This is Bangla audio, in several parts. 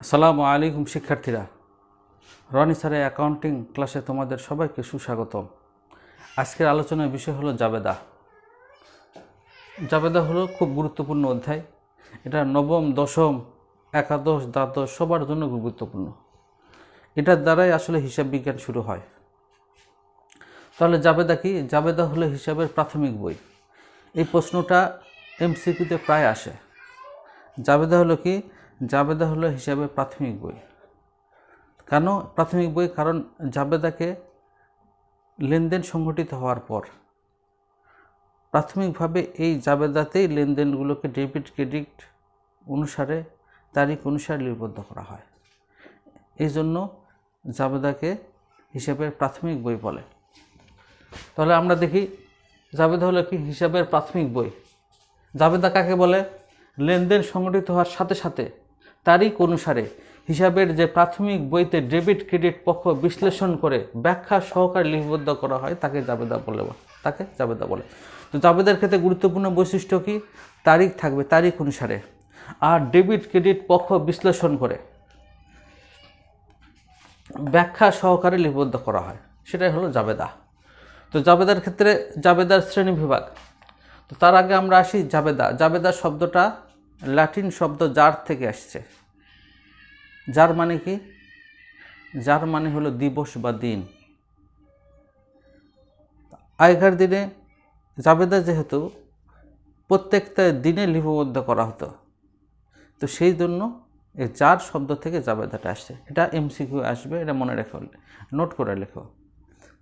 আসসালামু আলাইকুম শিক্ষার্থীরা। রনি স্যারের অ্যাকাউন্টিং ক্লাসে তোমাদের সবাইকে সুস্বাগতম। আজকের আলোচনার বিষয় হলো জাবেদা। জাবেদা হলো খুব গুরুত্বপূর্ণ অধ্যায়। এটা নবম, দশম, একাদশ, দ্বাদশ সবার জন্য গুরুত্বপূর্ণ। এটার দ্বারাই আসলে হিসাব বিজ্ঞান শুরু হয়। তাহলে জাবেদা কি? জাবেদা হলো হিসাবের প্রাথমিক বই। এই প্রশ্নটা এমসিকিউতে প্রায় আসে। জাবেদা হলো কি? জাবেদা হলো হিসাবে প্রাথমিক বই। কেন প্রাথমিক বই? কারণ জাবেদাকে লেনদেন সংগঠিত হওয়ার পর প্রাথমিকভাবে এই জাবেদাতেই লেনদেনগুলোকে ডেবিট ক্রেডিট অনুসারে, তারিখ অনুসারে লিপিবদ্ধ করা হয়। এই জন্য জাবেদাকে হিসাবের প্রাথমিক বই বলে। তাহলে আমরা দেখি জাবেদা হলো কি হিসাবের প্রাথমিক বই? জাবেদা কাকে বলে? লেনদেন সংগঠিত হওয়ার সাথে সাথে তারিখ অনুসারে হিসাবের যে প্রাথমিক বইতে ডেবিট ক্রেডিট পক্ষ বিশ্লেষণ করে ব্যাখ্যা সহকারে লিপিবদ্ধ করা হয়, তাকে জাবেদা বলে তাকে জাবেদা বলে। তো জাবেদার ক্ষেত্রে গুরুত্বপূর্ণ বৈশিষ্ট্য কি? তারিখ থাকবে তারিখ অনুসারে। আর ডেবিট ক্রেডিট পক্ষ বিশ্লেষণ করে ব্যাখ্যা সহকারে লিপিবদ্ধ করা হয়, সেটাই হলো জাবেদা। তো জাবেদার ক্ষেত্রে জাবেদার শ্রেণি বিভাগ। তো তার আগে আমরা আসি জাবেদা। জাবেদা শব্দটা ল্যাটিন শব্দ জার থেকে আসছে। যার মানে কি? যার মানে হলো দিবস বা দিন। আগেকার দিনে জাবেদা যেহেতু প্রত্যেকটা দিনে লিপিবদ্ধ করা হতো, তো সেই জন্য এই যার শব্দ থেকে জাবেদাটা আসছে। এটা এমসিকিউ আসবে, এটা মনে রেখো, নোট করে লেখো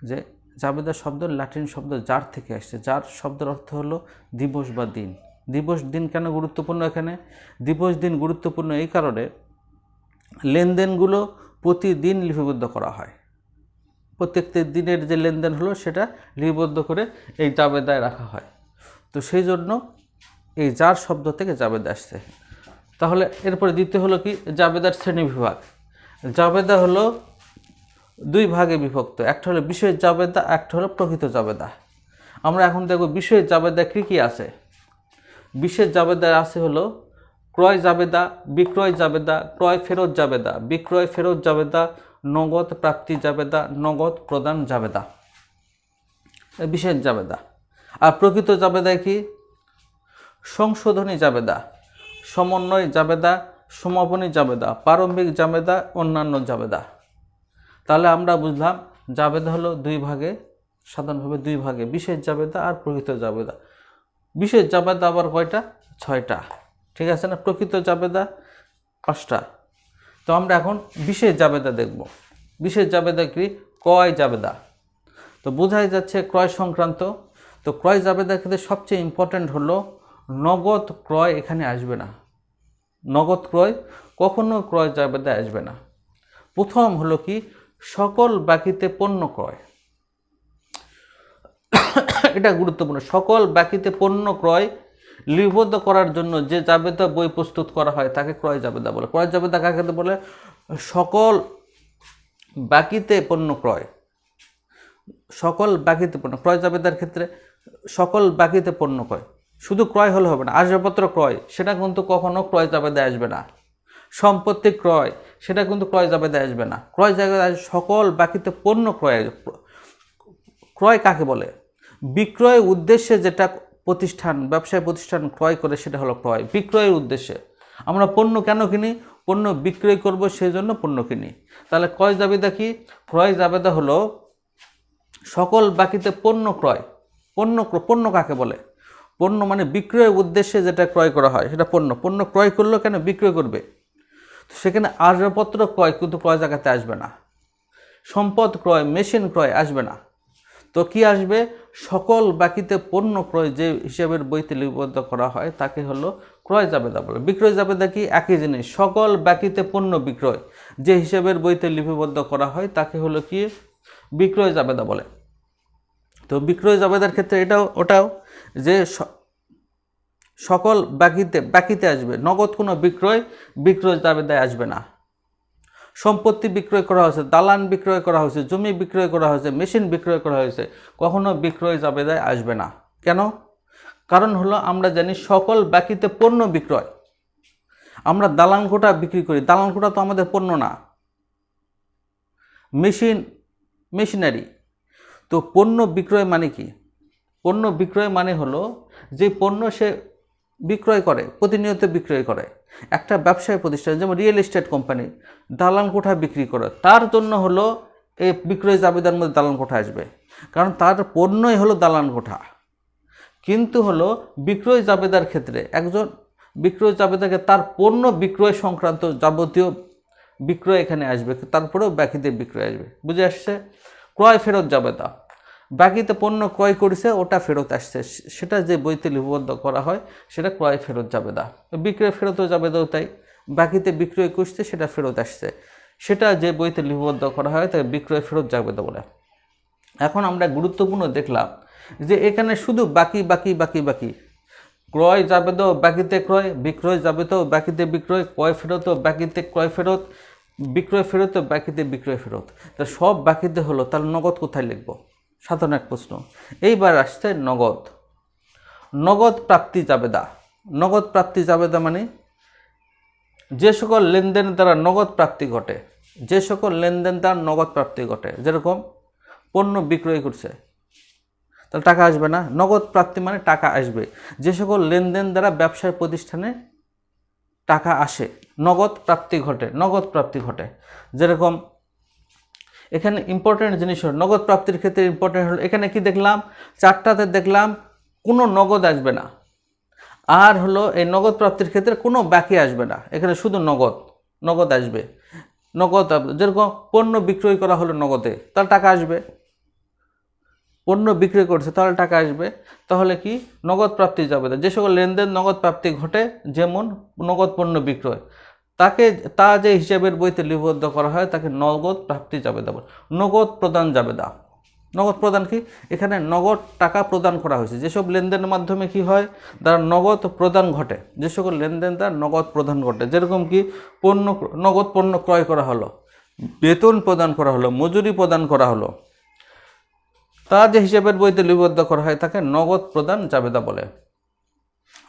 যে জাবেদা শব্দ, ল্যাটিন শব্দ যার থেকে আসছে। যার শব্দের অর্থ হলো দিবস বা দিন। দিবস দিন কেন গুরুত্বপূর্ণ এখানে? দিবস দিন গুরুত্বপূর্ণ এই কারণে লেনদেনগুলো প্রতিদিন লিপিবদ্ধ করা হয়। প্রত্যেকটি দিনের যে লেনদেন হলো সেটা লিপিবদ্ধ করে এই জাবেদায় রাখা হয়। তো সেই জন্য এই যার শব্দ থেকে জাবেদা আসছে। তাহলে এরপরে দ্বিতীয় হলো কি? জাবেদার শ্রেণি বিভাগ। জাবেদা হলো দুই ভাগে বিভক্ত। একটা হলো বিষয়ের জাবেদা, একটা হলো প্রকৃত জাবেদা। আমরা এখন দেখব বিষয়ের জাবেদা কী কী আছে। বিশেষ জাবেদা আছে হলো ক্রয় জাবেদা, বিক্রয় জাবেদা, ক্রয় ফেরত জাবেদা, বিক্রয় ফেরত জাবেদা, নগদ প্রাপ্তি জাবেদা, নগদ প্রদান জাবেদা। বিশেষ জাবেদা। আর প্রকৃত জাবেদায় কি? সংশোধনী জাবেদা, সমন্বয় জাবেদা, সমাপনী জাবেদা, প্রারম্ভিক জাবেদা, অন্যান্য জাবেদা। তাহলে আমরা বুঝলাম জাবেদা হলো দুই ভাগে, সাধারণভাবে দুই ভাগে, বিশেষ জাবেদা আর প্রকৃত জাবেদা। বিশেষ জাবেদা আবার কয়টা? ছয়টা। ঠিক আছে না? প্রকৃত জাবেদা পাঁচটা। তো আমরা এখন বিশেষ জাবেদা দেখব। বিশেষ জাবেদা কি? ক্রয় জাবেদা। তো বোঝাই যাচ্ছে ক্রয় সংক্রান্ত। তো ক্রয় জাবেদার ক্ষেত্রে সবচেয়ে ইম্পর্ট্যান্ট হলো নগদ ক্রয় এখানে আসবে না। নগদ ক্রয় কখনো ক্রয় জাবেদা আসবে না। প্রথম হলো কি? সকল বাকিতে পণ্য ক্রয়। এটা গুরুত্বপূর্ণ। সকল বাকিতে পণ্য ক্রয় লিপিবদ্ধ করার জন্য যে জাবেদা বই প্রস্তুত করা হয়, তাকে ক্রয় জাবেদা বলে। ক্রয় জাবেদা কাকে বলে? সকল বাকিতে পণ্য ক্রয়। সকল বাকিতে পণ্য, ক্রয় জাবেদার ক্ষেত্রে সকল বাকিতে পণ্য ক্রয়। শুধু ক্রয় হলে হবে না, আসবাবপত্র ক্রয়, সেটা কিন্তু কখনো ক্রয় জাবেদায় আসবে না। সম্পত্তি ক্রয়, সেটা কিন্তু ক্রয় জাবেদায় আসবে না। ক্রয় জাবেদায় সকল বাকিতে পণ্য ক্রয় ক্রয় কাকে বলে? বিক্রয় উদ্দেশ্যে যেটা প্রতিষ্ঠান, ব্যবসায় প্রতিষ্ঠান ক্রয় করে সেটা হলো ক্রয়। বিক্রয়ের উদ্দেশ্যে। আমরা পণ্য কেন কিনি? পণ্য বিক্রয় করব সেই জন্য পণ্য কিনি। তাহলে ক্রয় জাবেদা কি? ক্রয় জাবেদা হলো সকল বাকিতে পণ্য ক্রয়। পণ্য পণ্য কাকে বলে? পণ্য মানে বিক্রয়ের উদ্দেশ্যে যেটা ক্রয় করা হয়, সেটা পণ্য। পণ্য ক্রয় করলেও কেন? বিক্রয় করবে। তো সেখানে আসবাবপত্র ক্রয় কিন্তু ক্রয় জায়গাতে আসবে না। সম্পদ ক্রয়, মেশিন ক্রয় আসবে না। তো কি আসবে? সকল বাকিতে পণ্য ক্রয় যে হিসাবের বইতে লিপিবদ্ধ করা হয়, তাকে হলো ক্রয় জাবেদা বলে। বিক্রয় জাবেদা কি? একই জিনিস। সকল বাকিতে পণ্য বিক্রয় যে হিসাবের বইতে লিপিবদ্ধ করা হয়, তাকে হলো কি? বিক্রয় জাবেদা বলে। তো বিক্রয় জাবেদার ক্ষেত্রে এটাও ওটাও যে সকল বাকিতে বাকিতে আসবে। নগদ কোনো বিক্রয় বিক্রয় জাবেদায় আসবে না। সম্পত্তি বিক্রয় করা হয়েছে, দালান বিক্রয় করা হয়েছে, জমি বিক্রয় করা হয়েছে, মেশিন বিক্রয় করা হয়েছে, কখনো বিক্রয় জাবেদায় আসবে না। কেন? কারণ হলো আমরা জানি সকল বাকিতে পণ্য বিক্রয়। আমরা দালান কোটা বিক্রি করি, দালান কোটা তো আমাদের পণ্য না। Machine, machinery. তো পণ্য বিক্রয় মানে কি? পণ্য বিক্রয় মানে হলো যে পণ্য সে বিক্রয় করে, প্রতিনিয়ত বিক্রয় করে। একটা ব্যবসায় প্রতিষ্ঠান, যেমন রিয়েল এস্টেট কোম্পানি, দালান কোঠা বিক্রি করে। তার জন্য হলো এই বিক্রয় জাবেদার মধ্যে দালান কোঠা আসবে। কারণ তার পণ্যই হলো দালান কোঠা। কিন্তু হলো বিক্রয় জাবেদার ক্ষেত্রে একজন, বিক্রয় জাবেদাকে তার পণ্য বিক্রয় সংক্রান্ত যাবতীয় বিক্রয় এখানে আসবে। তারপরেও বাকিতে বিক্রয় আসবে। বুঝে আসছে? ক্রয় ফেরত জাবেদা বাকিতে পণ্য ক্রয় করেছে, ওটা ফেরত আসছে। সেটা যে বইতে লিপিবদ্ধ করা হয়, সেটা ক্রয় ফেরত জাবেদা বিক্রয় ফেরতও জাবেদাও তাই। বাকিতে বিক্রয় করছে, সেটা ফেরত আসছে। সেটা যে বইতে লিপিবদ্ধ করা হয় তাকে বিক্রয় ফেরত যাবে জাবেদা বলে। এখন আমরা গুরুত্বপূর্ণ দেখলাম যে এখানে শুধু বাকি বাকি বাকি বাকি। ক্রয় যাবে তো, বাকিতে ক্রয়, বিক্রয় যাবে তো, বাকিতে বিক্রয়, ক্রয় ফেরত, বাকিতে ক্রয় ফেরত, বিক্রয় ফেরত, বাকিতে বিক্রয় ফেরত। তা সব বাকিতে হলো, তাহলে নগদ কোথায় লিখব? সাধারণ এক প্রশ্ন। এইবার আসছে নগদ। নগদ প্রাপ্তি জাবেদা। নগদ প্রাপ্তি জাবেদা মানে যে সকল লেনদেন দ্বারা নগদ প্রাপ্তি ঘটে, যে সকল লেনদেন দ্বারা নগদ প্রাপ্তি ঘটে, যেরকম পণ্য বিক্রয় করছে, তাহলে টাকা আসবে না। নগদ প্রাপ্তি মানে টাকা আসবে। যে সকল লেনদেন দ্বারা ব্যবসায় প্রতিষ্ঠানে টাকা আসে, নগদ প্রাপ্তি ঘটে, নগদ প্রাপ্তি ঘটে। যেরকম এখানে ইম্পর্টেন্ট জিনিস হল, নগদ প্রাপ্তির ক্ষেত্রে ইম্পর্টেন্ট হলো, এখানে কি দেখলাম? চারটাতে দেখলাম কোনো নগদ আসবে না। আর হলো এই নগদ প্রাপ্তির ক্ষেত্রে কোনো বাকি আসবে না। এখানে শুধু নগদ নগদ আসবে। নগদ, যেরকম পণ্য বিক্রয় করা হলো নগদে তার টাকা আসবে। পণ্য বিক্রয় করছে, তাহলে টাকা আসবে। তাহলে কি? নগদ প্রাপ্তি যাবে যে সকল লেনদেন নগদ প্রাপ্তি ঘটে, যেমন নগদ পণ্য বিক্রয়। তাকে, তা যে হিসাবের বইতে লিপিবদ্ধ করা হয়, তাকে নগদ প্রাপ্তি যাবে দেব নগদ প্রদান যাবে দা নগদ প্রদান কি? এখানে নগদ টাকা প্রদান করা হয়েছে। যেসব লেনদেনের মাধ্যমে কি হয়? তার নগদ প্রদান ঘটে। যে সকল লেনদেন তার নগদ প্রদান ঘটে। যেরকম কি? পণ্য, নগদ পণ্য ক্রয় করা হলো, বেতন প্রদান করা হলো, মজুরি প্রদান করা হলো। তা যে হিসাবের বইতে লিপিবদ্ধ করা হয়, তাকে নগদ প্রদান জাবেদা বলে।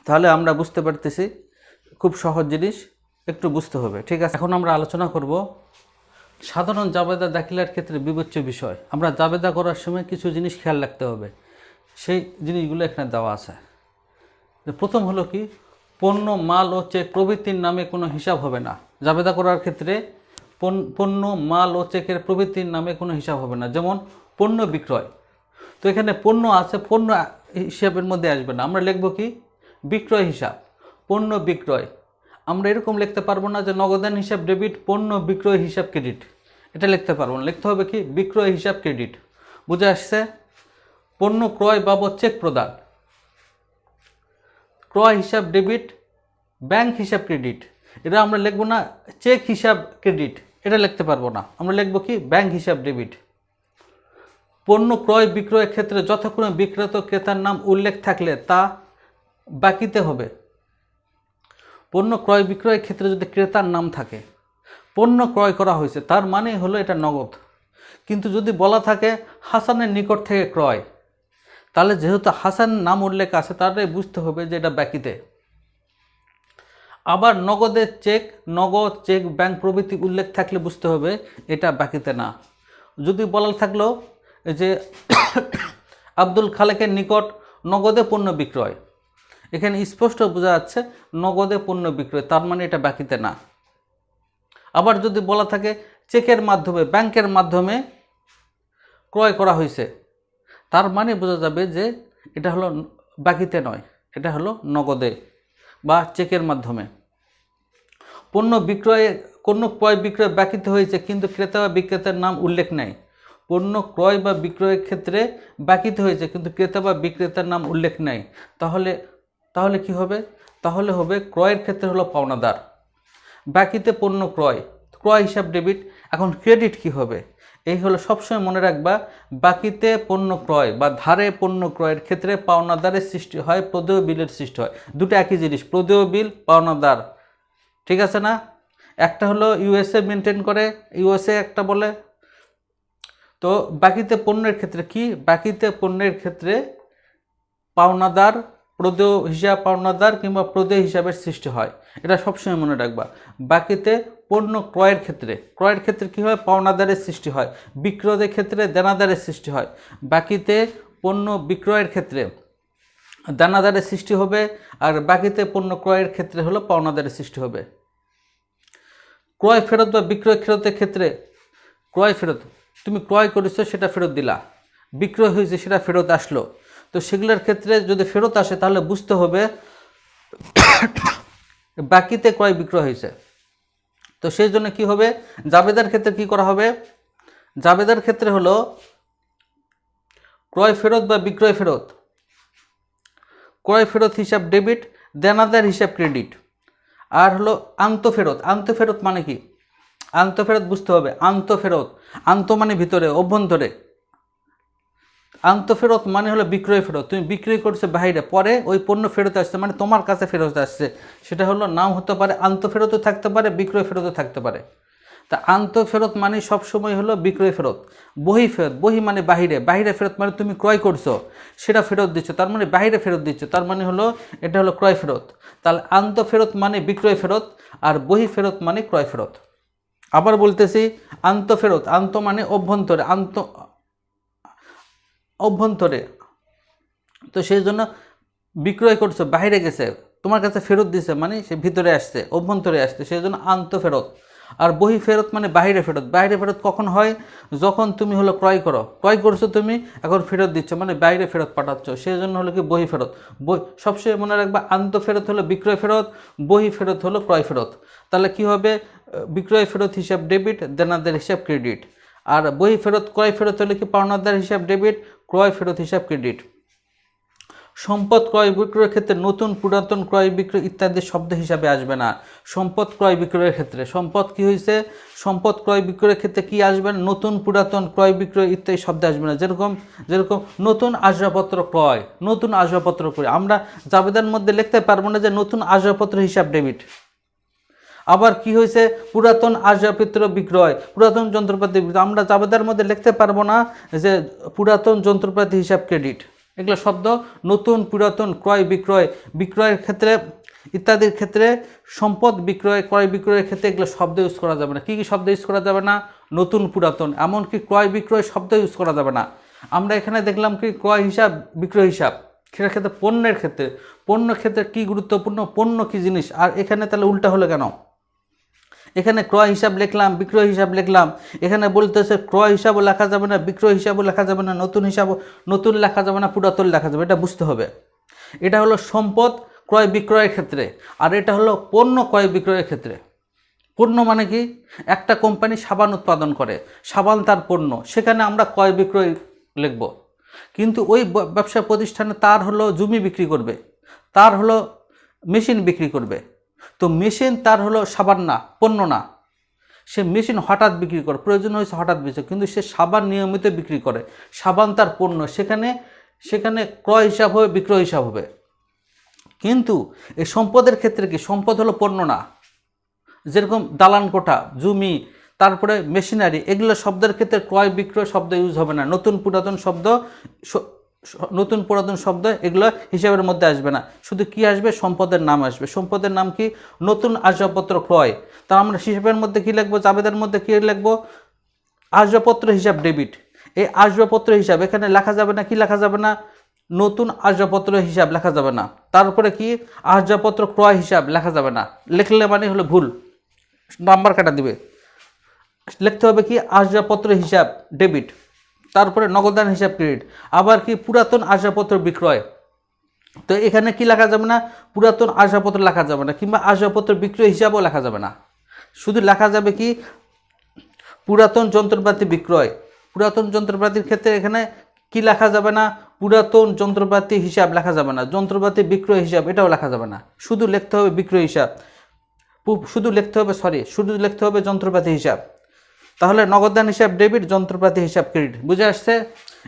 তাহলে আমরা বুঝতে পারতেছি, খুব সহজ জিনিস। একটু বুঝতে হবে, ঠিক আছে? এখন আমরা আলোচনা করব সাধারণ জাবেদা দাখিলার ক্ষেত্রে বিবেচ্য বিষয়। আমরা জাবেদা করার সময় কিছু জিনিস খেয়াল রাখতে হবে। সেই জিনিসগুলো এখানে দেওয়া আছে। প্রথম হলো কি, পণ্য, মাল ও চেক প্রভৃতির নামে কোনো হিসাব হবে না। জাবেদা করার ক্ষেত্রে পণ- পণ্য, মাল ও চেকের প্রভৃতির নামে কোনো হিসাব হবে না। যেমন পণ্য বিক্রয়। তো এখানে পণ্য আছে, পণ্য হিসাবের মধ্যে আসবে না। আমরা লিখব কি, বিক্রয় হিসাব। পণ্য বিক্রয়। আমরা এরকম লিখতে পারব না যে নগদান হিসাব ডেবিট পণ্য, বিক্রয় হিসাব ক্রেডিট এটা লিখতে পারব না। লিখতে হবে কি? বিক্রয় হিসাব ক্রেডিট বুঝে আসছে? পণ্য ক্রয় বাবদ চেক প্রদান। ক্রয় হিসাব ডেবিট ব্যাংক হিসাব ক্রেডিট এটা আমরা লিখব না চেক হিসাব ক্রেডিট এটা লিখতে পারব না। আমরা লিখব কি? ব্যাংক হিসাব ডেবিট পণ্য ক্রয় বিক্রয়ের ক্ষেত্রে যথাক্রমে বিক্রেতা ক্রেতার নাম উল্লেখ থাকলে তা বাকিতে হবে। পণ্য ক্রয় বিক্রয়ের ক্ষেত্রে যদি ক্রেতার নাম থাকে, পণ্য ক্রয় করা হয়েছে, তার মানে হলো এটা নগদ। কিন্তু যদি বলা থাকে হাসানের নিকট থেকে ক্রয়, তাহলে যেহেতু হাসান নাম উল্লেখ আছে, তারাই বুঝতে হবে যে এটা বাকিতে আবার নগদের চেক, নগদ, চেক, ব্যাংক প্রভৃতি উল্লেখ থাকলে বুঝতে হবে এটা বাকিতে না। যদি বলা থাকল যে আব্দুল খালেকের নিকট নগদে পণ্য বিক্রয় এখানে স্পষ্ট বোঝা যাচ্ছে নগদে পণ্য বিক্রয়, তার মানে এটা বাকিতে না। আবার যদি বলা থাকে, চেকের মাধ্যমে, ব্যাংকের মাধ্যমে ক্রয় করা হয়েছে, তার মানে বোঝা যাবে যে এটা হলো বাকিতে নয়, এটা হলো নগদে বা চেকের মাধ্যমে। পণ্য বিক্রয়ে কোনো ক্রয় বিক্রয় বাকিতে হয়েছে, কিন্তু ক্রেতা বা বিক্রেতার নাম উল্লেখ নেই। পণ্য ক্রয় বা বিক্রয়ের ক্ষেত্রে বাকিতে হয়েছে, কিন্তু ক্রেতা বা বিক্রেতার নাম উল্লেখ নেই। তাহলে তাহলে কি হবে? তাহলে হবে ক্রয়ের ক্ষেত্রে হলো পাওনাদার। বাকিতে পণ্য ক্রয়। ক্রয় হিসাব ডেবিট। এখন ক্রেডিট কি হবে? এই হলো সবসময় মনে রাখবা, বাকিতে পণ্য ক্রয় বা ধারে পণ্য ক্রয়ের ক্ষেত্রে পাওনাদারের সৃষ্টি হয়, প্রদেয় বিলের সৃষ্টি হয়। দুটো একই জিনিস, প্রদেয় বিল, পাওনাদার। ঠিক আছে না? একটা হলো ইউএসএ মেনটেন করে, ইউএসএ একটা বলে। তো বাকিতে পণ্যের ক্ষেত্রে কি? বাকিতে পণ্যের ক্ষেত্রে পাওনাদার প্রদেয় হিসাব পাওনাদার কিংবা প্রদেয় হিসাবের সৃষ্টি হয়। এটা সবসময় মনে রাখবা। বাকিতে পণ্য ক্রয়ের ক্ষেত্রে ক্রয়ের ক্ষেত্রে কী হয়? পাওনাদারের সৃষ্টি হয়। বিক্রয়ের ক্ষেত্রে দেনাদারের সৃষ্টি হয়। বাকিতে পণ্য বিক্রয়ের ক্ষেত্রে দানাদারের সৃষ্টি হবে আর বাকিতে পণ্য ক্রয়ের ক্ষেত্রে হলো পাওনাদারের সৃষ্টি হবে। ক্রয় ফেরত বা বিক্রয় ফেরতের ক্ষেত্রে, ক্রয় ফেরত, তুমি ক্রয় করেছ সেটা ফেরত দিলা। বিক্রয় হয়েছে সেটা ফেরত আসলো। তো সেগুলোর ক্ষেত্রে যদি ফেরত আসে, তাহলে বুঝতে হবে বাকিতে ক্রয় বিক্রয় হয়েছে। তো সেই জন্য কী হবে? জাবেদার ক্ষেত্রে কি করা হবে? জাবেদার ক্ষেত্রে হলো ক্রয় ফেরত বা বিক্রয় ফেরত। ক্রয় ফেরত হিসাব ডেবিট দেনাদার হিসাব ক্রেডিট। আর হলো আন্ত ফেরত। আন্ত ফেরত মানে কি? আন্ত ফেরত বুঝতে হবে। আন্ত ফেরত। আন্ত মানে ভিতরে, অভ্যন্তরে। আন্তঃফেরত মানে হলো বিক্রয় ফেরত। তুমি বিক্রয় করছ বাইরে পরে ওই পণ্য ফেরত আসছে মানে তোমার কাছে ফেরত আসছে। সেটা হলো নাম হতে পারে আন্তঃফেরতও থাকতে পারে, বিক্রয় ফেরতও থাকতে পারে। তা আন্তঃফেরত মানে সবসময় হলো বিক্রয় ফেরত। বহি ফেরত, বহি মানে বাহিরে। বাহিরে ফেরত মানে তুমি ক্রয় করছ, সেটা ফেরত দিচ্ছ, তার মানে বাহিরে ফেরত দিচ্ছ, তার মানে হলো এটা হলো ক্রয় ফেরত। তাহলে আন্তঃফেরত মানে বিক্রয় ফেরত, আর বহি ফেরত মানে ক্রয় ফেরত। আবার বলতেছি আন্তঃফেরত আন্ত মানে অভ্যন্তরে, আন্ত অভ্যন্তরে। তো সেই জন্য বিক্রয় করছ, বাইরে গেছে, তোমার কাছে ফেরত দিছে মানে সে ভিতরে আসছে, অভ্যন্তরে আসছে, সেই জন্য আন্তঃফেরত আর বহি ফেরত মানে বাইরে ফেরত। বাইরে ফেরত কখন হয়? যখন তুমি হলো ক্রয় করো। ক্রয় করছ তুমি, এখন ফেরত দিচ্ছ মানে বাইরে ফেরত পাঠাচ্ছ। সেই জন্য হলো কি বহি ফেরত। বই সবসময় মনে রাখবা আন্তঃফেরত হলো বিক্রয় ফেরত, বহি ফেরত হলো ক্রয় ফেরত। তাহলে কি হবে? বিক্রয় ফেরত হিসাব ডেবিট দেনাদের হিসাব ক্রেডিট আর বহি ফেরত, ক্রয় ফেরত হলে কি পাওনাদার হিসাব ডেবিট ক্রয় ফেরত হিসাব ক্রেডিট। সম্পদ ক্রয় বিক্রয়ের ক্ষেত্রে নতুন পুরাতন ক্রয় বিক্রয় ইত্যাদি শব্দ হিসাবে আসবে না। সম্পদ ক্রয় বিক্রয়ের ক্ষেত্রে সম্পদ কি হয়েছে সম্পদ ক্রয় বিক্রয়ের ক্ষেত্রে কি আসবে? না নতুন পুরাতন ক্রয় বিক্রয় ইত্যাদি শব্দ আসবে না। যেরকম যেরকম নতুন আসবাবপত্র ক্রয়, নতুন আসবাবপত্র ক্রয়। আমরা জাবেদার মধ্যে লিখতে পারব না যে নতুন আসবাবপত্র হিসাব ডেবিট। আবার কি হয়েছে? পুরাতন আসবাবপত্র বিক্রয়, পুরাতন যন্ত্রপাতি বিক্রয়। আমরা জাবেদার মধ্যে লিখতে পারব না যে পুরাতন যন্ত্রপাতি হিসাব ক্রেডিট এগুলো শব্দ নতুন পুরাতন ক্রয় বিক্রয়, বিক্রয়ের ক্ষেত্রে, ইত্যাদির ক্ষেত্রে, সম্পদ বিক্রয়, ক্রয় বিক্রয়ের ক্ষেত্রে এগুলো শব্দ ইউজ করা যাবে না। কী কী শব্দ ইউজ করা যাবে না? নতুন পুরাতন। এমনকি ক্রয় বিক্রয় শব্দ ইউজ করা যাবে না। আমরা এখানে দেখলাম কি ক্রয় হিসাব, বিক্রয় হিসাব। সেটার ক্ষেত্রে পণ্যের ক্ষেত্রে। পণ্য ক্ষেত্রে কী গুরুত্বপূর্ণ? পণ্য কী জিনিস? আর এখানে তাহলে উল্টা হলো কেন? এখানে ক্রয় হিসাব লিখলাম, বিক্রয় হিসাব লিখলাম। এখানে বলতেছে, ক্রয় হিসাবও লেখা যাবে না, বিক্রয় হিসাবও লেখা যাবে না, নতুন হিসাবও, নতুন লেখা যাবে না, পুরাতন লেখা যাবে, এটা বুঝতে হবে। এটা হলো সম্পদ ক্রয় বিক্রয়ের ক্ষেত্রে, আর এটা হলো পণ্য ক্রয় বিক্রয়ের ক্ষেত্রে। পণ্য মানে কি? একটা কোম্পানি সাবান উৎপাদন করে, সাবান তার পণ্য, সেখানে আমরা ক্রয় বিক্রয় লিখব। কিন্তু ওই ব্যবসা প্রতিষ্ঠানে তার হলো জমি বিক্রি করবে, তার হলো মেশিন বিক্রি করবে। তো মেশিন তার হলো সাবান না, পণ্য না। সে মেশিন হঠাৎ বিক্রি করে, প্রয়োজন হয়েছে হঠাৎ বিক্রি কিন্তু সে সাবান নিয়মিত বিক্রি করে। সাবান তার পণ্য, সেখানে সেখানে ক্রয় হিসাব হবে, বিক্রয় হিসাব হবে। কিন্তু এই সম্পদের ক্ষেত্রে কি, সম্পদ হলো পণ্য না। যেরকম দালান কোঠা, জমি, তারপরে মেশিনারি, এগুলো শব্দের ক্ষেত্রে ক্রয় বিক্রয় শব্দ ইউজ হবে না। নতুন পুরাতন শব্দ নতুন পুরাতন শব্দ এগুলো হিসাবের মধ্যে আসবে না। শুধু কি আসবে? সম্পদের নাম আসবে। সম্পদের নাম কি? নতুন আসবাবপত্র ক্রয়। তা আমরা হিসাবের মধ্যে কি লিখব? জাবেদের মধ্যে কি লিখব? আসবাবপত্র হিসাব, ডেবিট। এই আসবাবপত্র হিসাব, এখানে লেখা যাবে না, কি লেখা যাবে না? নতুন আসবাবপত্র হিসাব লেখা যাবে না। তারপরে কি? আসবাবপত্র ক্রয় হিসাব লেখা যাবে না। লেখলে মানে হলো ভুল। নাম্বার কাটা দিবে। লিখতে হবে কি? আসবাবপত্র হিসাব, ডেবিট। তারপরে নগদান হিসাব ক্রেডিট আবার কি পুরাতন আসবাবপত্র বিক্রয়? তো এখানে কি লেখা যাবে না? পুরাতন আসবাবপত্র লেখা যাবে না, কিংবা আসবাবপত্র বিক্রয় হিসাবও লেখা যাবে না। শুধু লেখা যাবে কি? পুরাতন যন্ত্রপাতি বিক্রয়। পুরাতন যন্ত্রপাতির ক্ষেত্রে এখানে কি লেখা যাবে না? পুরাতন যন্ত্রপাতি হিসাব লেখা যাবে না। যন্ত্রপাতি বিক্রয় হিসাব, এটাও লেখা যাবে না। শুধু লিখতে হবে বিক্রয় হিসাব। শুধু লিখতে হবে সরি শুধু লিখতে হবে যন্ত্রপাতি হিসাব। তাহলে নগদান হিসাব, ডেবিট, যন্ত্রপাতি হিসাব, ক্রেডিট, বুঝে আসছে?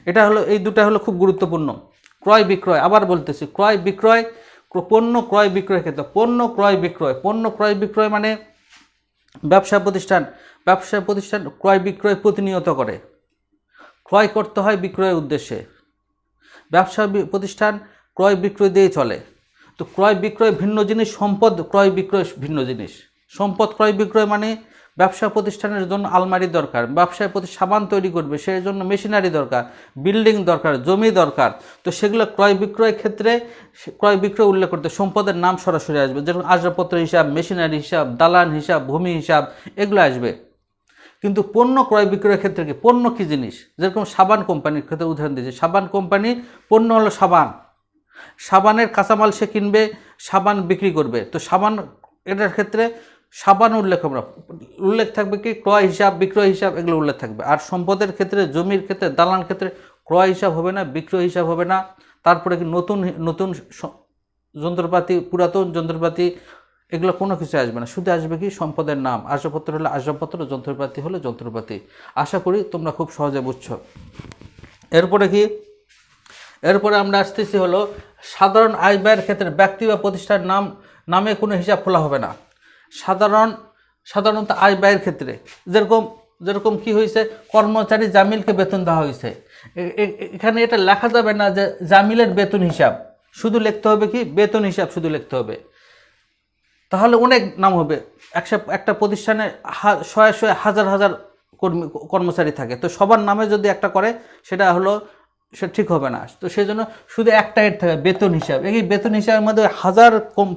এটা হলো, এই দুটা হলো খুব গুরুত্বপূর্ণ। ক্রয়, বিক্রয়, আবার বলতেছি, ক্রয়, বিক্রয় পণ্য ক্রয় বিক্রয় ক্ষেত্রে, পণ্য ক্রয়, বিক্রয়, পণ্য ক্রয়, বিক্রয় মানে ব্যবসা প্রতিষ্ঠান ব্যবসা প্রতিষ্ঠান ক্রয়, বিক্রয় প্রতিনিয়ত করে। ক্রয় করতে হয় বিক্রয়ের উদ্দেশ্যে। ব্যবসা প্রতিষ্ঠান ক্রয়, বিক্রয় দিয়েই চলে। তো ক্রয়, বিক্রয় ভিন্ন জিনিস, সম্পদ ক্রয়, বিক্রয় ভিন্ন জিনিস। সম্পদ ক্রয়, বিক্রয় মানে ব্যবসা প্রতিষ্ঠানের জন্য আলমারি দরকার, ব্যবসায় প্রতি সাবান তৈরি করবে সেই জন্য মেশিনারি দরকার, বিল্ডিং দরকার, জমি দরকার। তো সেগুলো ক্রয় বিক্রয় ক্ষেত্রে ক্রয় বিক্রয় উল্লেখ করতে সম্পদের নাম সরাসরি আসবে যেরকম আসবাবপত্র হিসাব, মেশিনারি হিসাব, দালান হিসাব, ভূমি হিসাব, এগুলো আসবে। কিন্তু পণ্য ক্রয় বিক্রয়ের ক্ষেত্রে কি পণ্য কী জিনিস? যেরকম সাবান কোম্পানির ক্ষেত্রে উদাহরণ দিয়েছে, সাবান কোম্পানি পণ্য হলো সাবান। সাবানের কাঁচামাল সে কিনবে, সাবান বিক্রি করবে। তো সাবান, এটার ক্ষেত্রে সাবান উল্লেখ আমরা উল্লেখ থাকবে কি? ক্রয় হিসাব, বিক্রয় হিসাব, এগুলো উল্লেখ থাকবে। আর সম্পদের ক্ষেত্রে, জমির ক্ষেত্রে, দালান ক্ষেত্রে ক্রয় হিসাব হবে না, বিক্রয় হিসাব হবে না। তারপরে কি নতুন নতুন যন্ত্রপাতি, পুরাতন যন্ত্রপাতি, এগুলো কোনো কিছু আসবে না। শুধু আসবে কি? সম্পদের নাম। আসবাবপত্র হলে আসবাবপত্র, যন্ত্রপাতি হলে যন্ত্রপাতি। আশা করি তোমরা খুব সহজে বুঝছ। এরপরে কি? এরপরে আমরা আসতেছি হলো সাধারণ আয় ব্যয়ের ক্ষেত্রে ব্যক্তি বা প্রতিষ্ঠার নাম, নামে কোনো হিসাব খোলা হবে না। সাধারণ, সাধারণত আয় ব্যয়ের ক্ষেত্রে। যেরকম যেরকম কি হয়েছে, কর্মচারী জামিলকে বেতন দেওয়া হয়েছে। এখানে এটা লেখা যাবে না যে জামিলের বেতন হিসাব। শুধু লিখতে হবে কি? বেতন হিসাব শুধু লিখতে হবে। তাহলে অনেক নাম হবে। একশো, একটা প্রতিষ্ঠানে শয়ে শয়ে হাজার হাজার কর্মী, কর্মচারী থাকে। তো সবার নামে যদি একটা করে, সেটা হলো, সে ঠিক হবে না। তো সেই জন্য শুধু একটা হেড থাকে, বেতন হিসাব। এই বেতন হিসাবের মধ্যে হাজার কম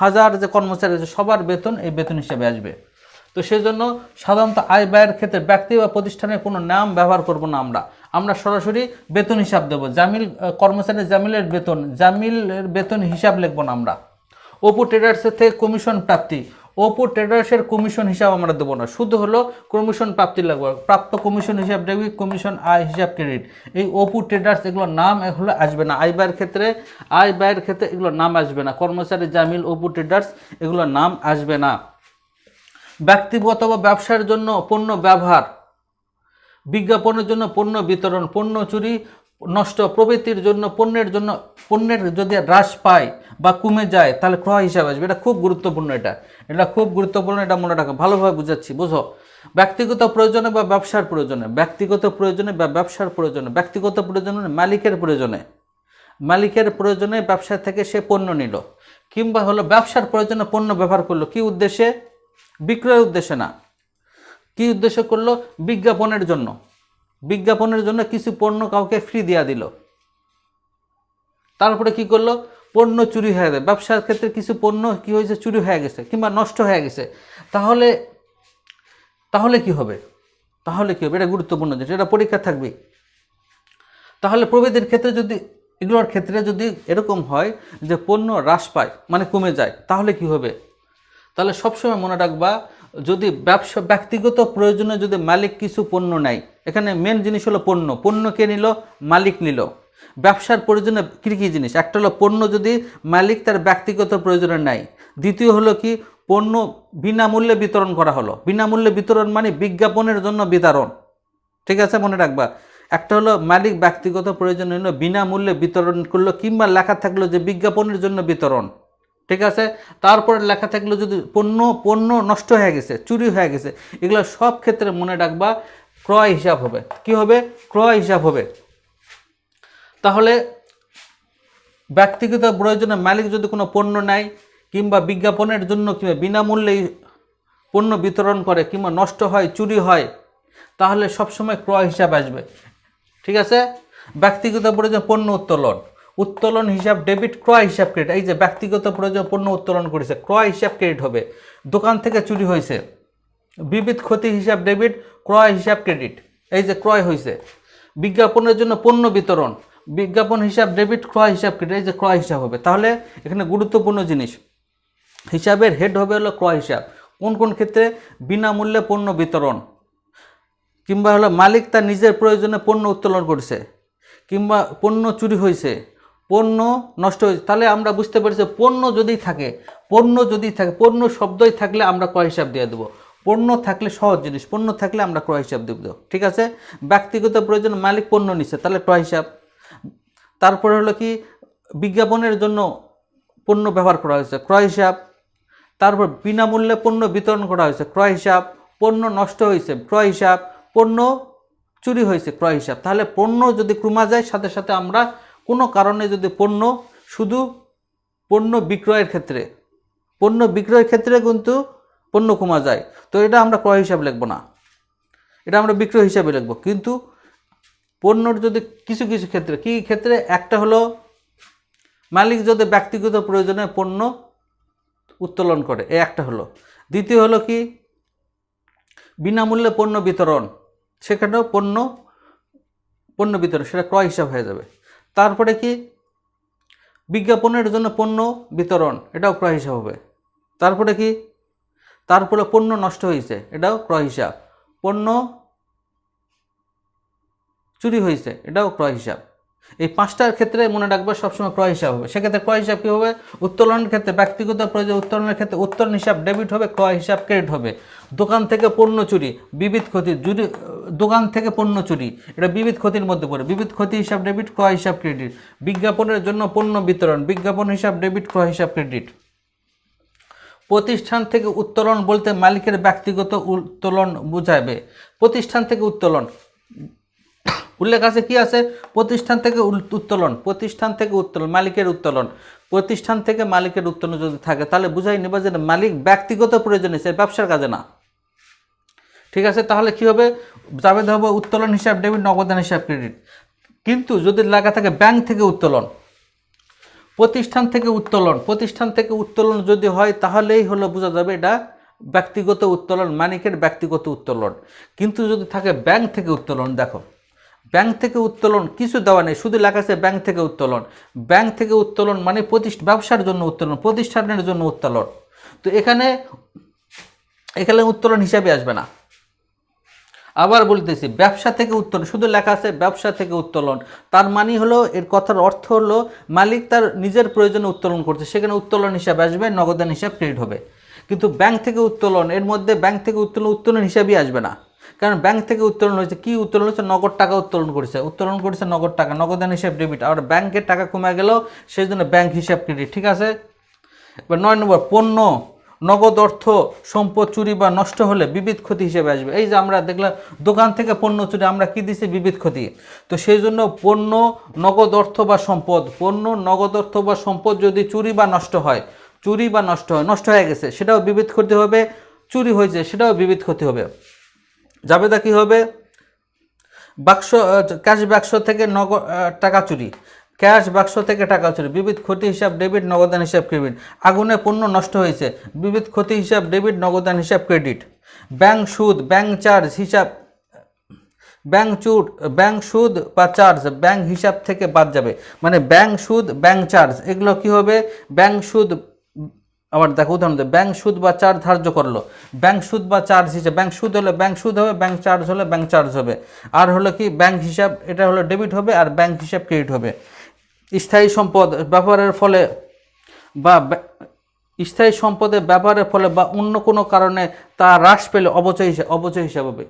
হাজার যে কর্মচারী আছে, সবার বেতন এই বেতন হিসাবে আসবে। তো সেই জন্য সাধারণত আয় ব্যয়ের ক্ষেত্রে ব্যক্তি বা প্রতিষ্ঠানের কোনো নাম ব্যবহার করব না আমরা। আমরা সরাসরি বেতন হিসাব দেব। জামিল, কর্মচারী জামিলের বেতন জামিলের বেতন হিসাব লিখব না আমরা। ওপো ট্রেডার্সের থেকে কমিশন প্রাপ্তি। ওপো ট্রেডার্সের কমিশন হিসাব আমরা দেবো না। শুধু হলো কমিশন প্রাপ্তি লাগবে। প্রাপ্ত কমিশন হিসাব ডেবিট কমিশন আয় হিসাব ক্রেডিট এই ওপো ট্রেডার্স এগুলোর নাম এগুলো আসবে না। আয় ব্যয়ের ক্ষেত্রে, আয় ব্যয়ের ক্ষেত্রে এগুলো নাম আসবে না। কর্মচারী জামিল ওপো ট্রেডার্স এগুলোর নাম আসবে না। ব্যক্তিগত বা ব্যবসার জন্য পণ্য ব্যবহার, বিজ্ঞাপনের জন্য পণ্য বিতরণ, পণ্য চুরি নষ্ট প্রবৃত্তির জন্য, পণ্যের জন্য, পণ্যের যদি হ্রাস পায় বা কমে যায়, তাহলে ক্রয় হিসাবে আসবে। এটা খুব গুরুত্বপূর্ণ এটা। এটা খুব গুরুত্বপূর্ণ, এটা মনে রাখো। ভালোভাবে বুঝাচ্ছি, বুঝো? ব্যক্তিগত প্রয়োজনে বা ব্যবসার প্রয়োজনে? ব্যক্তিগত প্রয়োজনে বা ব্যবসার প্রয়োজনে? ব্যক্তিগত প্রয়োজনে মালিকের প্রয়োজনে? মালিকের প্রয়োজনে ব্যবসা থেকে সে পণ্য নিল, কিংবা হলো ব্যবসার প্রয়োজনে পণ্য ব্যবহার করল। কি উদ্দেশ্যে? বিক্রয়ের উদ্দেশ্যে না। কি উদ্দেশ্য করল? বিজ্ঞাপনের জন্য। বিজ্ঞাপনের জন্য কিছু পণ্য কাউকে ফ্রি দেওয়া দিল। তারপরে কি করল? পণ্য চুরি হয়ে যায়। ব্যবসার ক্ষেত্রে কিছু পণ্য কি হয়েছে? চুরি হয়ে গেছে কিংবা নষ্ট হয়ে গেছে। তাহলে তাহলে কি হবে? তাহলে কি হবে? এটা গুরুত্বপূর্ণ জিনিস। এটা পরীক্ষা থাকবে তাহলে প্রভৃতির ক্ষেত্রে যদি, এগুলোর ক্ষেত্রে যদি এরকম হয় যে পণ্য হ্রাস পায় মানে কমে যায়, তাহলে কি হবে? তাহলে সবসময় মনে রাখবা যদি ব্যবসা ব্যক্তিগত প্রয়োজনে যদি মালিক কিছু পণ্য নেয়, এখানে মেন জিনিস হলো পণ্য। পণ্য কে নিল? মালিক নিল। ব্যবসার প্রয়োজনে কী কী জিনিস? একটা হলো পণ্য যদি মালিক তার ব্যক্তিগত প্রয়োজনে নেয়। দ্বিতীয় হলো কি? পণ্য বিনামূল্যে বিতরণ করা হলো। বিনামূল্যে বিতরণ মানে বিজ্ঞাপনের জন্য বিতরণ। ঠিক আছে, মনে রাখবা? একটা হলো মালিক ব্যক্তিগত প্রয়োজন হলো বিনামূল্যে বিতরণ করল, কিংবা লেখা থাকল যে বিজ্ঞাপনের জন্য বিতরণ। ঠিক আছে? তারপরে লেখা থাকল যদি পণ্য পণ্য নষ্ট হয়ে গেছে, চুরি হয়ে গেছে, এগুলো সব ক্ষেত্রে মনে রাখবা, ক্রয় হিসাব হবে। কি হবে? ক্রয় হিসাব হবে। তাহলে ব্যক্তিগত প্রয়োজনে মালিক যদি কোনো পণ্য নেয়, কিংবা বিজ্ঞাপনের জন্য কিংবা বিনামূল্যে পণ্য বিতরণ করে, কিংবা নষ্ট হয়, চুরি হয়, তাহলে সবসময় ক্রয় হিসাব আসবে। ঠিক আছে? ব্যক্তিগত প্রয়োজন পণ্য উত্তোলন। উত্তোলন হিসাব ডেবিট ক্রয় হিসাব ক্রেডিট এই যে ব্যক্তিগত প্রয়োজন পণ্য উত্তোলন করেছে, ক্রয় হিসাব ক্রেডিট হবে। দোকান থেকে চুরি হয়েছে। বিবিধ ক্ষতি হিসাব ডেবিট ক্রয় হিসাব ক্রেডিট এই যে ক্রয় হয়েছে। বিজ্ঞাপনের জন্য পণ্য বিতরণ। বিজ্ঞাপন হিসাব ডেবিট ক্রয় হিসাব ক্রেডিট এই যে ক্রয় হিসাব হবে। তাহলে এখানে গুরুত্বপূর্ণ জিনিস। হিসাবের হেড হবে হলো ক্রয় হিসাব। কোন কোন ক্ষেত্রে? বিনামূল্যে পণ্য বিতরণ। কিংবা হলো মালিক তার নিজের প্রয়োজনে পণ্য উত্তোলন করছে। কিংবা পণ্য চুরি হয়েছে। পণ্য নষ্ট হয়েছে। তাহলে আমরা বুঝতে পারছি পণ্য যদি থাকে, পণ্য যদি থাকে, পণ্য শব্দই থাকলে আমরা ক্রয় হিসাব দিয়ে দেবো। পণ্য থাকলে সহজ জিনিস, পণ্য থাকলে আমরা ক্রয় হিসাব দেব। ঠিক আছে? ব্যক্তিগত প্রয়োজন, মালিক পণ্য নিচ্ছে তাহলে ক্রয় হিসাব। তারপরে হলো কি, বিজ্ঞাপনের জন্য পণ্য ব্যবহার করা হয়েছে, ক্রয় হিসাব। তারপর বিনামূল্যে পণ্য বিতরণ করা হয়েছে, ক্রয় হিসাব। পণ্য নষ্ট হয়েছে, ক্রয় হিসাব। পণ্য চুরি হয়েছে, ক্রয় হিসাব। তাহলে পণ্য যদি ক্রমা যায়, সাথে সাথে আমরা কোনো কারণে যদি পণ্য শুধু পণ্য বিক্রয়ের ক্ষেত্রে, পণ্য বিক্রয়ের ক্ষেত্রে কিন্তু পণ্য কমা যায়, তো এটা আমরা ক্রয় হিসাবে লিখব না। এটা আমরা বিক্রয় হিসাবে লিখব। কিন্তু পণ্যর যদি কিছু কিছু ক্ষেত্রে, কী ক্ষেত্রে? একটা হলো মালিক যদি ব্যক্তিগত প্রয়োজনে পণ্য উত্তোলন করে, এ একটা হলো। দ্বিতীয় হলো কি? বিনামূল্যে পণ্য বিতরণ, সেখানেও পণ্য পণ্য বিতরণ, সেটা ক্রয় হিসাব হয়ে যাবে। তারপরে কি? বিজ্ঞাপনের জন্য পণ্য বিতরণ, এটাও ক্রয় হিসাব হবে। তারপরে কি? তারপরে পণ্য নষ্ট হয়েছে, এটাও ক্রয় হিসাব। পণ্য চুরি হয়েছে, এটাও ক্রয় হিসাব। এই পাঁচটার ক্ষেত্রে মনে রাখবে সবসময় ক্রয় হিসাব হবে। সেক্ষেত্রে ক্রয় হিসাব কী হবে? উত্তোলনের ক্ষেত্রে, ব্যক্তিগত প্রয়োজন উত্তোলনের ক্ষেত্রে উত্তোলন হিসাব ডেবিট হবে, ক্রয় হিসাব ক্রেডিট হবে। দোকান থেকে পণ্য চুরি, বিবিধ ক্ষতি, যদি, দোকান থেকে পণ্য চুরি, এটা বিবিধ ক্ষতির মধ্যে পড়ে। বিবিধ ক্ষতি হিসাব ডেবিট ক্রয় হিসাব ক্রেডিট বিজ্ঞাপনের জন্য পণ্য বিতরণ, বিজ্ঞাপন হিসাব ডেবিট ক্রয় হিসাব ক্রেডিট প্রতিষ্ঠান থেকে উত্তোলন বলতে মালিকের ব্যক্তিগত উত্তোলন বুঝাবে। প্রতিষ্ঠান থেকে উত্তোলন উল্লেখ আছে কি আছে? প্রতিষ্ঠান থেকে উত্তোলন, প্রতিষ্ঠান থেকে উত্তোলন, মালিকের উত্তোলন। প্রতিষ্ঠান থেকে মালিকের উত্তোলন যদি থাকে, তাহলে বুঝাই নেবা যে মালিক ব্যক্তিগত প্রয়োজনে, সে ব্যবসার কাজে না। ঠিক আছে? তাহলে কি হবে? যাবে হবে উত্তোলন হিসাব, ডেবিট নগদান হিসাব, ক্রেডিট। কিন্তু যদি লেখা থাকে ব্যাংক থেকে উত্তোলন, প্রতিষ্ঠান থেকে উত্তোলন, প্রতিষ্ঠান থেকে উত্তোলন যদি হয়, তাহলেই হলো বোঝা যাবে এটা ব্যক্তিগত উত্তোলন, মালিকের ব্যক্তিগত উত্তোলন। কিন্তু যদি থাকে ব্যাংক থেকে উত্তোলন, দেখো ব্যাংক থেকে উত্তোলন কিছু দেওয়া নেই, শুধু লেখা আছে ব্যাংক থেকে উত্তোলন। ব্যাংক থেকে উত্তোলন মানে প্রতিষ্ঠা ব্যবসার জন্য উত্তোলন, প্রতিষ্ঠানের জন্য উত্তোলন। তো এখানে এখানে উত্তোলন হিসাবে আসবে না। আবার বলতেছি, ব্যবসা থেকে উত্তোলন, শুধু লেখা আছে ব্যবসা থেকে উত্তোলন। তার মানে হলো, এর কথার অর্থ হলো, মালিক তার নিজের প্রয়োজনে উত্তোলন করছে, সেখানে উত্তোলন হিসাবে আসবে নগদান হিসাব ক্রেডিট হবে। কিন্তু ব্যাংক থেকে উত্তোলন, এর মধ্যে ব্যাংক থেকে উত্তোলন উত্তোলন হিসাবেই আসবে না। কারণ ব্যাংক থেকে উত্তোলন হয়েছে। কি উত্তোলন হচ্ছে নগদ টাকা উত্তোলন করেছে। উত্তোলন করেছে নগদ টাকা, নগদান হিসাব ডেবিট আর ব্যাংকের টাকা কমে গেল সেই জন্য ব্যাংক হিসাব ক্রেডিট ঠিক আছে? এবার নয় নম্বর, পণ্য, নগদ অর্থ, সম্পদ চুরি বা নষ্ট হলে বিবিধ ক্ষতি হিসেবে আসবে। এই যে আমরা দেখলাম, দোকান থেকে পণ্য চুরি, আমরা কি দিছি? বিবিধ ক্ষতি। তো সেই জন্য পণ্য, নগদ অর্থ বা সম্পদ, পণ্য, নগদ অর্থ বা সম্পদ যদি চুরি বা নষ্ট হয়, চুরি বা নষ্ট হয়, নষ্ট হয়ে গেছে, সেটাও বিবিধ ক্ষতি হবে, চুরি হয়েছে, সেটাও বিবিধ ক্ষতি হবে। জাবেদা কি হবে? বাক্স ক্যাশ বাক্স থেকে নগদ টাকা চুরি। ক্যাশ বাক্স থেকে টাকা চুরি। বিবিধ ক্ষতি হিসাব, ডেবিট, নগদান হিসাব, ক্রেডিট। আগুনে পণ্য নষ্ট হয়েছে। বিবিধ ক্ষতি হিসাব, ডেবিট, নগদান হিসাব, ক্রেডিট। ব্যাংক সুদ, ব্যাংক চার্জ হিসাব, ব্যাংক চুট ব্যাংক সুদ বা চার্জ ব্যাংক হিসাব থেকে বাদ যাবে। মানে ব্যাংক সুদ, ব্যাংক চার্জ। এগুলো কি হবে? ব্যাংক সুদ আবার দেখো উদাহরণ ব্যাংক সুদ বা চার্জ ধার্য করল। ব্যাংক সুদ বা চার্জ হিসাব ব্যাংক সুদ হলে ব্যাংক সুদ হবে ব্যাংক চার্জ হলে ব্যাংক চার্জ হবে। আর হলো কি ব্যাংক হিসাব, এটা হলো ডেবিট হবে আর ব্যাংক হিসাব ক্রেডিট হবে। স্থায়ী সম্পদ ব্যবহারের ফলে বা স্থায়ী সম্পদের ব্যবহারের ফলে বা অন্য কোনো কারণে তা হ্রাস পেলে অবচয় হিসাব অবচয় হিসাব হবে।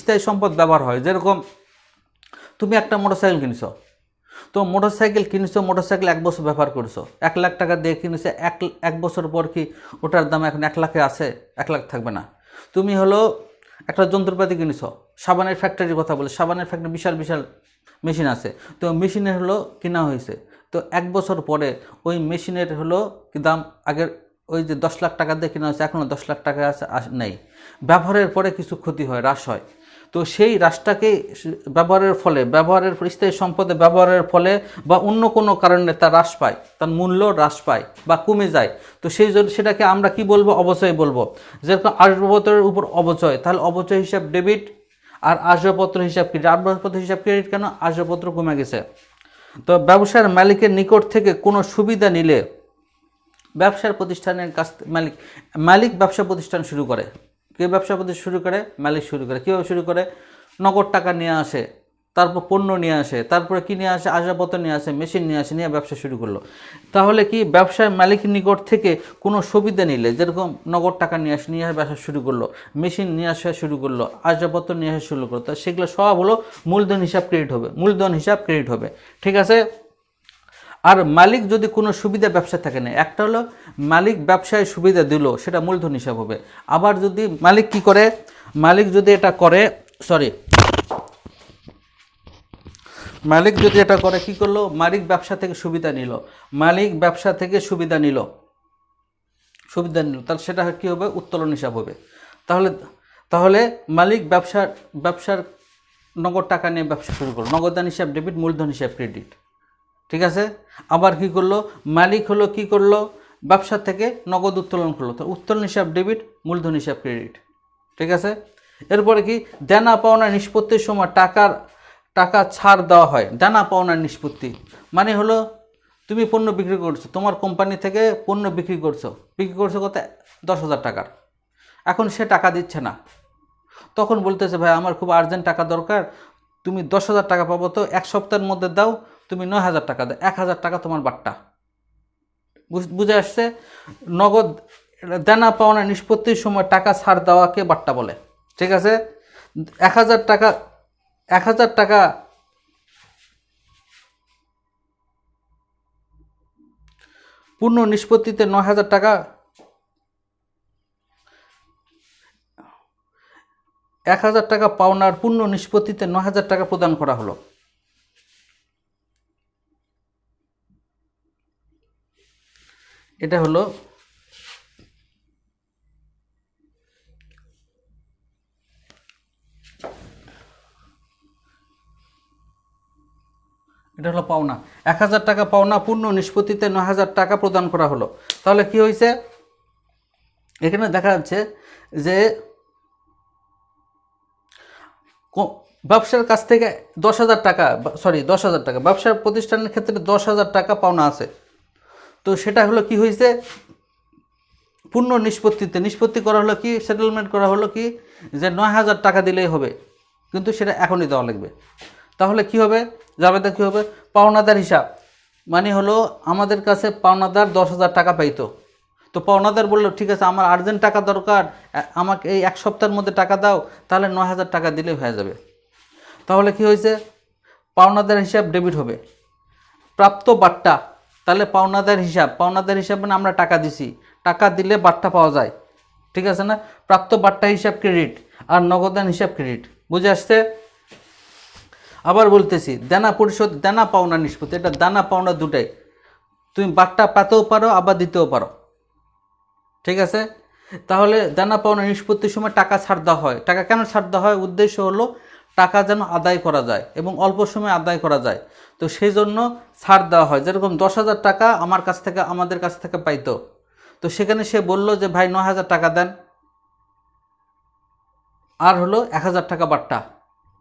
স্থায়ী সম্পদ ব্যবহার হয়। যেরকম তুমি একটা মোটরসাইকেল কিনছো। তো মোটরসাইকেল কিনছো, মোটরসাইকেল এক বছর ব্যবহার করছ। এক লাখ টাকা দিয়ে কিনেছে, এক এক বছর পর কি ওটার দাম এখন এক লাখে আছে? এক লাখ থাকবে না। তুমি হলো একটা যন্ত্রপাতি কিনেছো, সাবানের ফ্যাক্টরির কথা বলে, সাবানের ফ্যাক্টরি বিশাল বিশাল মেশিন আছে। তো মেশিনের হলো কেনা হয়েছে। তো এক বছর পরে ওই মেশিনের হলো কি দাম আগের ওই যে দশ লাখ টাকা দিয়ে কেনা হয়েছে এখনও দশ লাখ টাকা আছে নেই। ব্যবহারের পরে কিছু ক্ষতি হয়, হ্রাস হয়। তো সেই হ্রাসটাকে ব্যবহারের ফলে, ব্যবহারের স্থায়ী সম্পদে ব্যবহারের ফলে বা অন্য কোনো কারণে তা হ্রাস পায়, তার মূল্য হ্রাস পায় বা কমে যায়। তো সেই জন্য সেটাকে আমরা কি বলব? অবচয় বলব। যেরকম আসবাবপত্রের উপর অবচয়, তাহলে অবচয় হিসাব ডেবিট আর আসবাবপত্র হিসাব ক্রেডিট। আসবাবপত্র হিসাব ক্রেডিট কেন? আসবাবপত্র কমে গেছে। তো ব্যবসার মালিকের নিকট থেকে কোনো সুবিধা নিলে ব্যবসার প্রতিষ্ঠানের কাছ, মালিক মালিক ব্যবসা প্রতিষ্ঠান শুরু করে। কে ব্যবসা প্রতিষ্ঠান শুরু করে, মালিক শুরু করে। কীভাবে শুরু করে নগদ টাকা নিয়ে আসে, তারপর পণ্য নিয়ে আসে, তারপরে কী নিয়ে আসে, আসবাবপত্র নিয়ে আসে, মেশিন নিয়ে আসে, নিয়ে ব্যবসা শুরু করল। তাহলে কি ব্যবসায় মালিক নিকট থেকে কোনো সুবিধা নিলে, যেরকম নগদ টাকা নিয়ে আসে নিয়ে আসে, ব্যবসা শুরু করল, মেশিন নিয়ে আসা শুরু করল, আসবাবপত্র নিয়ে আসা শুরু করল, তা সেগুলো সব হলো মূলধন হিসাব ক্রেডিট হবে, মূলধন হিসাব ক্রেডিট হবে। ঠিক আছে? আর মালিক যদি কোনো সুবিধা ব্যবসা থাকে না, একটা হলো মালিক ব্যবসায় সুবিধা দিল, সেটা মূলধন হিসাব হবে। আবার যদি মালিক কি করে? মালিক যদি এটা করে সরি মালিক যদি এটা করে কি করল? মালিক ব্যবসা থেকে সুবিধা নিল। মালিক ব্যবসা থেকে সুবিধা নিল। সুবিধা নিল, তাহলে সেটা কি হবে? উত্তোলন হিসাব হবে। তাহলে তাহলে মালিক ব্যবসার ব্যবসার নগদ টাকা নিয়ে ব্যবসা শুরু করল। নগদান হিসাব ডেবিট মূলধন হিসাব ক্রেডিট ঠিক আছে? আবার কি করল? মালিক হলো কি করল? ব্যবসা থেকে নগদ উত্তোলন করল। তো উত্তোলন হিসাব ডেবিট মূলধন হিসাব ক্রেডিট ঠিক আছে? এরপরে কি? দেনা পাওনা নিষ্পত্তির সময় টাকার, টাকা ছাড় দেওয়া হয়। দেনা পাওনার নিষ্পত্তি। মানে হলো, তুমি পণ্য বিক্রি করছ। তোমার কোম্পানি থেকে পণ্য বিক্রি করছ। বিক্রি করছ কত? দশ হাজার টাকার। এখন সে টাকা দিচ্ছে না। তখন বলতেছে, ভাই, আমার খুব আর্জেন্ট টাকা দরকার। তুমি দশ হাজার টাকা পাবো তো এক সপ্তাহের মধ্যে দাও। তুমি নয় হাজার টাকা দাও, এক হাজার টাকা তোমার বাট্টা। বুঝ- আসছে? নগদ দেনা পাওনা নিষ্পত্তির সময় টাকা ছাড় দেওয়াকে বাট্টা বলে। ঠিক আছে? এক হাজার টাকা, এক হাজার টাকা পূর্ণ নিষ্পত্তিতে নয় হাজার টাকা এক হাজার টাকা পাওনার পূর্ণ নিষ্পত্তিতে ন হাজার টাকা প্রদান করা হলো। এটা হলো এটা হলো পাওনা। এক হাজার টাকা পাওনা, পূর্ণ নিষ্পত্তিতে ন হাজার টাকা প্রদান করা হলো। তাহলে কি হয়েছে? এখানে দেখা যাচ্ছে যে ব্যবসার কাছ থেকে দশ হাজার টাকা সরি দশ হাজার টাকা। ব্যবসার প্রতিষ্ঠানের ক্ষেত্রে দশ হাজার টাকা পাওনা আছে। তো সেটা হলো কি হয়েছে? পূর্ণ নিষ্পত্তিতে, নিষ্পত্তি করা হলো কি সেটেলমেন্ট করা হলো কি, যে নয় হাজার টাকা দিলেই হবে, কিন্তু সেটা এখনই দেওয়া লাগবে। তাহলে কি হবে? জাবেদা কী হবে? পাওনাদার হিসাব। মানে হলো আমাদের কাছে পাওনাদার দশ হাজার টাকা পাইতো। তো পাওনাদার বলল, ঠিক আছে, আমার আর্জেন্ট টাকা দরকার, আমাকে এই এক সপ্তাহের মধ্যে টাকা দাও, তাহলে নয় হাজার টাকা দিলেই হয়ে যাবে। তাহলে কি হয়েছে? পাওনাদার হিসাব ডেবিট হবে। প্রাপ্ত বাট্টা তাহলে পাওনাদার হিসাব পাওনাদার হিসাব মানে আমরা টাকা দিছি। টাকা দিলে বাট্টা পাওয়া যায়। ঠিক আছে না? প্রাপ্ত বাট্টা হিসাব ক্রেডিট আর নগদান হিসাব ক্রেডিট বুঝে আসছে? আবার বলতেছি, দেনা পরিশোধ, দেনা পাওনা নিষ্পত্তি। এটা দানা পাওনা দুটাই। তুমি বাট্টা পাতেও পারো, আবার দিতেও পারো। ঠিক আছে? তাহলে দেনা পাওনা নিষ্পত্তির সময় টাকা ছাড় দেওয়া হয়। টাকা কেন ছাড় দেওয়া হয়? উদ্দেশ্য হলো টাকা যেন আদায় করা যায় এবং অল্প সময়ে আদায় করা যায়। তো সেই জন্য ছাড় দেওয়া হয়। যেরকম দশ হাজার টাকা আমার কাছ থেকে, আমাদের কাছ থেকে পাইতো। তো সেখানে সে বলল যে, ভাই ন হাজার টাকা দেন। আর হলো এক হাজার টাকা বাট্টা।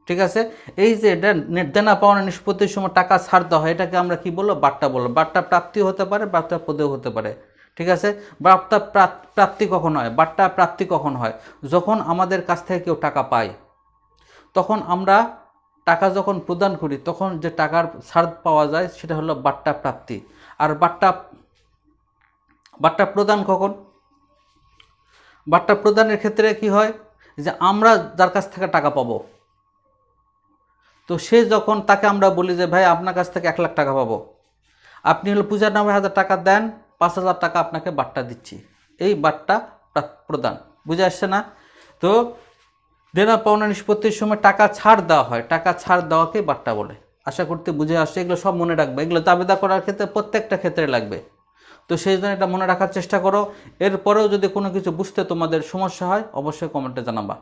ঠিক আছে? এই যে দেনা পাওনা নিষ্পত্তির সময় টাকা ছাড় দেওয়া হয়, এটাকে আমরা কি বলব? বাট্টা বলল বাট্টা প্রাপ্তি হতে পারে, বাট্টা পদেও হতে পারে। ঠিক আছে? বার্তা প্রাপ- প্রাপ্তি কখন হয়? বাট্টা প্রাপ্তি কখন হয়? যখন আমাদের কাছ থেকে কেউ টাকা পায়। তখন আমরা টাকা যখন প্রদান করি, তখন যে টাকার ছাড় পাওয়া যায়, সেটা হলো বাট্টা প্রাপ্তি। আর বাট্টা বাট্টা প্রদান কখন? বাট্টা প্রদানের ক্ষেত্রে কি হয়? যে আমরা যার কাছ থেকে টাকা পাবো। তো সে যখন তাকে আমরা বলি যে, ভাই, আপনার কাছ থেকে এক লাখ টাকা পাবো। আপনি হলো পূজার নব্বই হাজার টাকা দেন, পাঁচ হাজার টাকা আপনাকে বাট্টা দিচ্ছি। এই বাট্টা প্রা- প্রদান। বুঝে আসছে না? তো দেনা পাওনা নিষ্পত্তির সময় টাকা ছাড় দেওয়া হয়। টাকা ছাড় দেওয়াকে বাট্টা বলে। আশা করতে বুঝে আসছে, এগুলো সব মনে রাখবে। এগুলো দাবিদা করার ক্ষেত্রে প্রত্যেকটা ক্ষেত্রে লাগবে। তো সেই জন্য এটা মনে রাখার চেষ্টা করো। এরপরেও যদি কোনো কিছু বুঝতে তোমাদের সমস্যা হয়, অবশ্যই কমেন্টে জানাবা।